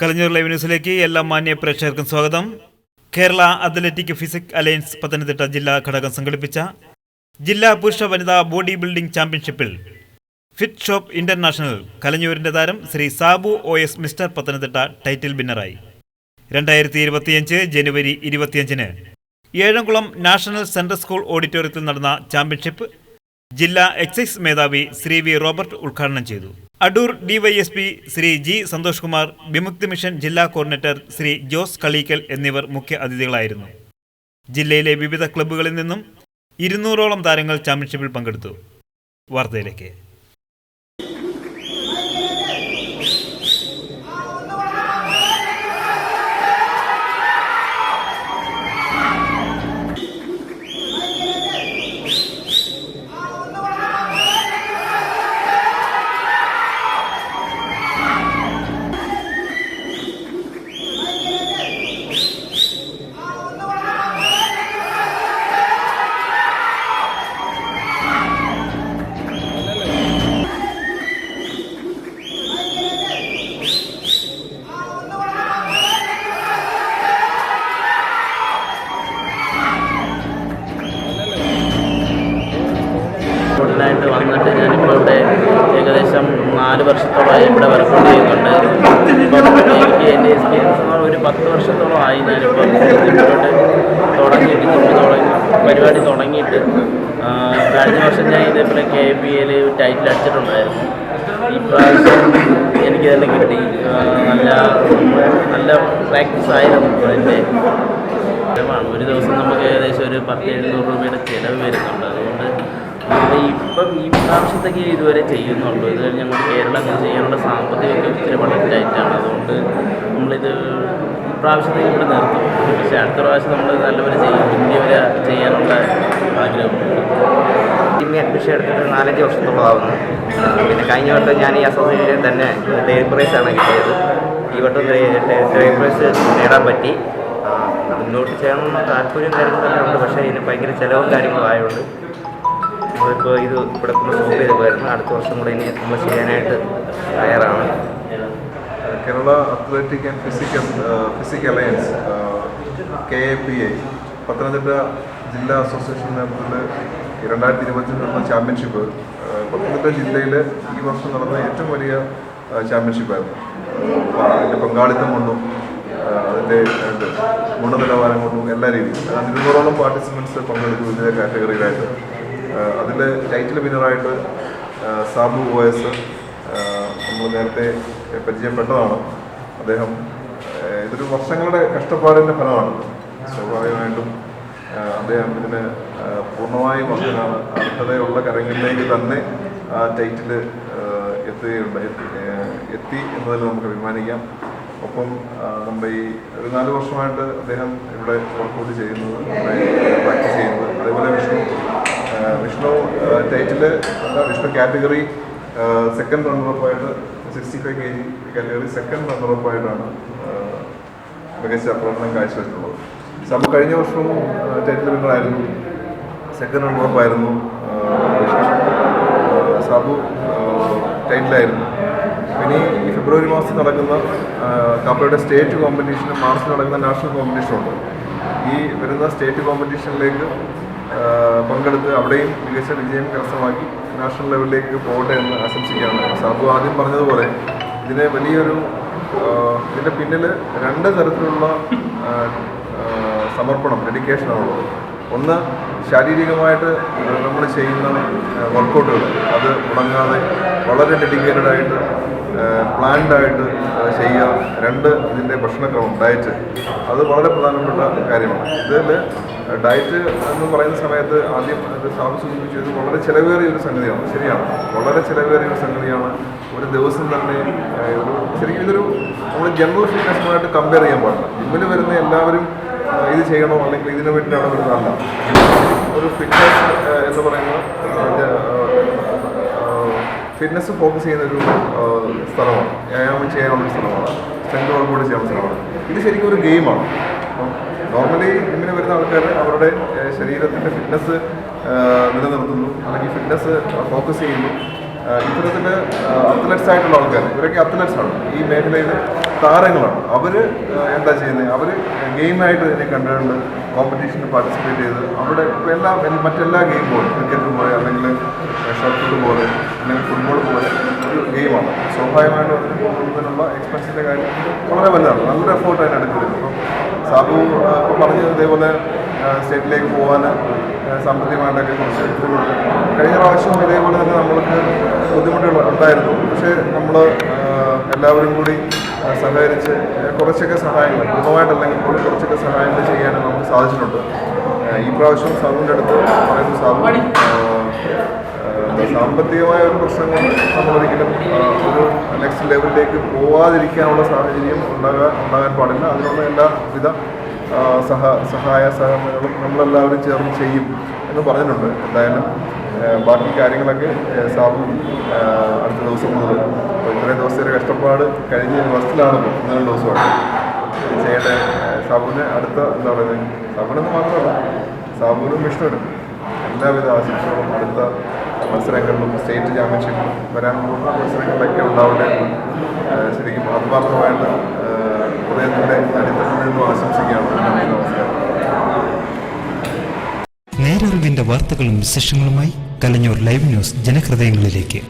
Kalanjoor live ന്യൂസിലേക്ക് എല്ലാ മാന്യ പ്രേക്ഷകർക്കും സ്വാഗതം. Kerala athletic physique alliance Pathanamthitta ജില്ലാ ഘടകം സംഘടിപ്പിച്ച ജില്ലാ പുരുഷ വനിതാ ബോഡി ബിൽഡിംഗ് ചാമ്പ്യൻഷിപ്പിൽ ഫിറ്റ് ഷോപ്പ് ഇന്റർനാഷണൽ കലഞ്ഞൂരിന്റെ താരം Shri Sabu O S mister Pathanamthitta title വിന്നറായി. രണ്ടായിരത്തി ഇരുപത്തിയഞ്ച് ജനുവരി ഇരുപത്തിയഞ്ചിന് ഏഴംകുളം നാഷണൽ സെൻട്രൽ സ്കൂൾ ഓഡിറ്റോറിയത്തിൽ നടന്ന ചാമ്പ്യൻഷിപ്പ് ജില്ലാ എക്സൈസ് മേധാവി ശ്രീ വി റോബർട്ട് ഉദ്ഘാടനം ചെയ്തു. Adoor DYSP Sree G Santhosh Kumar Vimukthi mission ജില്ലാ കോർഡിനേറ്റർ ശ്രീ ജോസ് കളീക്കൽ എന്നിവർ മുഖ്യ അതിഥികളായിരുന്നു. ജില്ലയിലെ വിവിധ ക്ലബ്ബുകളിൽ നിന്നും ഇരുന്നൂറോളം താരങ്ങൾ ചാമ്പ്യൻഷിപ്പിൽ പങ്കെടുത്തു. വാർത്തയിലേക്ക്. നാല് വർഷത്തോളമായി ഇവിടെ വർക്ക് ചെയ്യുന്നുണ്ട്. എനിക്ക് എന്റെ എക്സ്പീരിയൻസ് ഒരു പത്ത് വർഷത്തോളമായി ഞാനിപ്പോൾ ഇതിലോട്ട് തുടങ്ങിയിട്ട് തുടങ്ങി പരിപാടി തുടങ്ങിയിട്ട്. കഴിഞ്ഞ വർഷം ഞാൻ ഇതേപോലെ കെ പി എയിൽ ടൈറ്റിൽ അടിച്ചിട്ടുണ്ടായിരുന്നു. ഈ പ്രാവശ്യം എനിക്കിതെല്ലാം കിട്ടി. ആ, നല്ല നല്ല പ്രാക്ടീസ് ആയിരുന്നു അതിന്റെ ഒരു ദിവസം നമുക്ക് ഏകദേശം ഒരു പത്ത് എഴുന്നൂറ് രൂപയുടെ ചിലവ് വരുന്നുണ്ട്. അതുകൊണ്ട് നമ്മൾ ഇപ്പം ഈ പ്രാവശ്യത്തേക്ക് ഇതുവരെ ചെയ്യുന്നുള്ളൂ. ഇത് ഞങ്ങൾ കേരളത്തിൽ ചെയ്യാനുള്ള സാമ്പത്തികമൊക്കെ ഇച്ചിരി വളരെ ടൈറ്റാണ് അതുകൊണ്ട് നമ്മളിത് പ്രാവശ്യത്തേക്ക് ഇവിടെ നിർത്തും. പക്ഷേ അടുത്ത പ്രാവശ്യം നമ്മൾ നല്ലപോലെ ചെയ്യും. ഇന്ത്യ വരെ ചെയ്യാനുള്ള ആഗ്രഹമുണ്ട്. ജിമ്മി അഡ്മിഷൻ എടുത്തിട്ട് നാലഞ്ച് വർഷത്തോളമാവുന്നു. പിന്നെ കഴിഞ്ഞ വട്ടം ഞാൻ ഈ അസോസിയേഷനിൽ തന്നെ തേർഡ് പ്രൈസ് ആണ് കിട്ടിയത്. ഈ വട്ടം ഡെയറി പ്രൈസ് നേടാൻ പറ്റി. മുന്നോട്ട് ചെയ്യണമെന്ന് താല്പര്യം കാര്യങ്ങളെല്ലാം ഉണ്ട്. പക്ഷേ ഇതിന് ഭയങ്കര ചിലവും കാര്യങ്ങളും ആയതുകൊണ്ട് നമ്മളിപ്പോൾ ഇത് ഇവിടെ കൊണ്ട് സ്റ്റോപ്പ് ചെയ്ത് പോയിരുന്നു അടുത്ത വർഷം കൂടെ ഇനി നമ്മൾ ചെയ്യാനായിട്ട് തയ്യാറാണ്. Kerala athletic and physical physique alliance K A P A Pathanamthitta ജില്ലാ അസോസിയേഷൻ നേതൃത്വത്തിൽ രണ്ടായിരത്തി ഇരുപത്തി നടന്ന ചാമ്പ്യൻഷിപ്പ് പത്തനംതിട്ട ജില്ലയിൽ ഈ വർഷം നടന്ന ഏറ്റവും വലിയ ചാമ്പ്യൻഷിപ്പായിരുന്നു അതിന്റെ പങ്കാളിത്തം കൊണ്ടും അതിന്റെ ഗുണനിലവാരം കൊണ്ടും എല്ലാ രീതിയിലും. അതായത് ഇരുന്നൂറോളം പാർട്ടിസിപ്പൻസ് പങ്കെടുത്തു വിവിധ കാറ്റഗറിയിലായിട്ട് അതിൽ ടൈറ്റിൽ വിന്നറായിട്ട് സാബു എസ് നമ്മൾ നേരത്തെ പരിചയപ്പെട്ടതാണ്. അദ്ദേഹം ഇതൊരു വർഷങ്ങളുടെ കഷ്ടപ്പാടിന്റെ ഫലമാണ്. സ്വാഭാവികമായിട്ടും അദ്ദേഹം ഇതിന് പൂർണമായും അതിനാണ് അർഹതയുള്ള കരങ്ങളിലേക്ക് തന്നെ ആ ടൈറ്റിൽ എത്തുകയുണ്ട് എത്തി എന്നതിൽ നമുക്ക് അഭിമാനിക്കാം. ഒപ്പം മുംബൈ ഒരു നാല് വർഷമായിട്ട് അദ്ദേഹം ഇവിടെ വർക്കൗട്ട് ചെയ്യുന്നത് പ്രാക്ടീസ് ചെയ്യുന്നത്. അതേപോലെ Vishnu Vishnu title Vishnu category second റണ്ണറപ്പായിട്ട് sixty five K G category second റണ്ണറപ്പായിട്ടാണ് മികച്ച പ്രകടനം കാഴ്ചവെച്ചിട്ടുള്ളത് സബ് കഴിഞ്ഞ വർഷവും ടൈറ്റിൽ വിന്നറായിരുന്നു സെക്കൻഡ് റണ്ണറപ്പായിരുന്നു സാബു ടൈറ്റിലായിരുന്നു ഈ ഫെബ്രുവരി മാസത്തിൽ നടക്കുന്ന കപ്പയുടെ സ്റ്റേറ്റ് കോമ്പറ്റീഷനും മാർച്ചിൽ നടക്കുന്ന നാഷണൽ കോമ്പറ്റീഷനുണ്ട് ഈ വരുന്ന സ്റ്റേറ്റ് കോമ്പറ്റീഷനിലേക്ക് പങ്കെടുത്ത് അവിടെയും മികച്ച വിജയം കരസ്ഥമാക്കി നാഷണൽ ലെവലിലേക്ക് പോകട്ടെ എന്ന് ആശംസിക്കുകയാണ്. സാധു ആദ്യം പറഞ്ഞതുപോലെ ഇതിന് വലിയൊരു ഇതിന്റെ പിന്നിൽ രണ്ട് തരത്തിലുള്ള സമർപ്പണം ഡെഡിക്കേഷനാണുള്ളത്. ഒന്ന് ശാരീരികമായിട്ട് നമ്മൾ ചെയ്യുന്ന വർക്കൗട്ടുകൾ. അത് മുടങ്ങാതെ വളരെ ഡെഡിക്കേറ്റഡ് ആയിട്ട് പ്ലാൻഡ് ആയിട്ട് ചെയ്യുക. രണ്ട് ഇതിന്റെ ഭക്ഷണക്രമം ഡയറ്റ് അത് വളരെ പ്രധാനപ്പെട്ട കാര്യമാണ്. ഇതിൽ ഡയറ്റ് എന്ന് പറയുന്ന സമയത്ത് ആദ്യം അത് സാബ് സൂചിപ്പിച്ചത് വളരെ ചിലവേറിയ ഒരു സംഗതിയാണ്. ശരിയാണ്. വളരെ ചിലവേറിയ ഒരു സംഗതിയാണ്. ഒരു ദിവസം തന്നെ ഒരു ശരിക്കും ഇതൊരു നമ്മൾ ജനറൽ ഫിറ്റ്നസ്സുമായിട്ട് കമ്പയർ ചെയ്യാൻ പാടില്ല. ജിമ്മിൽ വരുന്ന എല്ലാവരും ഇത് ചെയ്യണോ? അല്ലെങ്കിൽ ഇതിനു വേണ്ടിയിട്ടാണ് വരുന്നതല്ല ഒരു ഫിറ്റ്നസ് എന്ന് പറയുന്ന ഫിറ്റ്നസ് ഫോക്കസ് ചെയ്യുന്ന ഒരു സ്ഥലമാണ്. വ്യായാമം ചെയ്യാനുള്ള സ്ഥലമാണ്. സ്ട്രെങ്ത് വർക്കൗട്ട് ചെയ്യാനുള്ള സ്ഥലമാണ്. ഇത് ശരിക്കും ഒരു ഗെയിമാണ് നോർമലി ജിമ്മിന് വരുന്ന ആൾക്കാർ അവരുടെ ശരീരത്തിന്റെ ഫിറ്റ്നസ് നിലനിർത്തുന്നു. അല്ലെങ്കിൽ ഫിറ്റ്നസ് ഫോക്കസ് ചെയ്യുന്നു. ഇത്തരത്തിൽ അത്ലറ്റ്സ് ആയിട്ടുള്ള ആൾക്കാർ ഇവരൊക്കെ അത്ലറ്റ്സ് ആണ്. ഈ മേഖലയിൽ താരങ്ങളാണ്. അവർ എന്താ ചെയ്യുന്നത് അവർ ഗെയിമായിട്ട് ഇതിനെ കണ്ടുകൊണ്ട് കോമ്പറ്റീഷനിൽ പാർട്ടിസിപ്പേറ്റ് ചെയ്ത് അവിടെ ഇപ്പോൾ എല്ലാ മറ്റെല്ലാ ഗെയിം പോലെ ക്രിക്കറ്റ് പോലെ അല്ലെങ്കിൽ ഷോട്ട് പോലെ അല്ലെങ്കിൽ ഫുട്ബോൾ പോലെ ഒരു ഗെയിമാണ് സ്വാഭാവികമായിട്ടും അതിന് പോകുന്നതിനുള്ള എക്സ്പെൻസിന്റെ കാര്യം വളരെ വലുതാണ്. നല്ല എഫോർട്ട് അതിന് എടുക്കുന്നത് ഇപ്പം സാബു പറഞ്ഞത് ഇതേപോലെ സ്റ്റേറ്റിലേക്ക് പോകാൻ സാമ്പത്തികമായിട്ടൊക്കെ കുറച്ച് ബുദ്ധിമുട്ട് കഴിഞ്ഞ പ്രാവശ്യവും ഇതേപോലെ തന്നെ നമ്മൾക്ക് ബുദ്ധിമുട്ടുകൾ ഉണ്ടായിരുന്നു. പക്ഷേ നമ്മൾ എല്ലാവരും കൂടി സഹകരിച്ച് കുറച്ചൊക്കെ സഹായങ്ങൾ പൂർണമായിട്ടല്ലെങ്കിൽ പോലും കുറച്ചൊക്കെ സഹായങ്ങൾ ചെയ്യാൻ നമുക്ക് സാധിച്ചിട്ടുണ്ട്. ഈ പ്രാവശ്യം സാബുവിന്റെ അടുത്ത് പറയുന്ന ആ, സാമ്പത്തികമായ ഒരു പ്രശ്നം കൊണ്ട് നമ്മളൊരിക്കലും ഒരു നെക്സ്റ്റ് ലെവലിലേക്ക് പോവാതിരിക്കാനുള്ള സാഹചര്യം ഉണ്ടാകാൻ ഉണ്ടാകാൻ പാടില്ല. അതിനുള്ള എല്ലാവിധ സഹ സഹായ സഹകരണങ്ങളും നമ്മളെല്ലാവരും ചേർന്ന് ചെയ്യും എന്ന് പറഞ്ഞിട്ടുണ്ട്. എന്തായാലും ബാക്കി കാര്യങ്ങളൊക്കെ സാബു അടുത്ത ദിവസം മുതൽ. ഇത്രയും ദിവസത്തെ കഷ്ടപ്പാട് കഴിഞ്ഞ ബസ്സിലാണ് ഇന്നലെ ദിവസമാണ്. ചെയ്യേണ്ട സാബുവിന് അടുത്ത എന്താ പറയുന്നത് സാബുവിനെന്ന് മാത്രമല്ല സാബുവിനും വിഷ്ണുവിനും എല്ലാവിധ ആശംസകളും അടുത്ത മത്സരങ്ങളിലും സ്റ്റേറ്റ് ചാമ്പ്യൻഷിപ്പിലും വരാൻ പോകുന്ന മത്സരങ്ങളിലൊക്കെ ഉണ്ടാവട്ടെ ശരിക്കും ആത്മാർത്ഥമായിട്ട് നേരറിവിന്റെ വാർത്തകളും വിശേഷങ്ങളുമായി കലഞ്ഞൂർ ലൈവ് ന്യൂസ് ജനഹൃദയങ്ങളിലേക്ക്.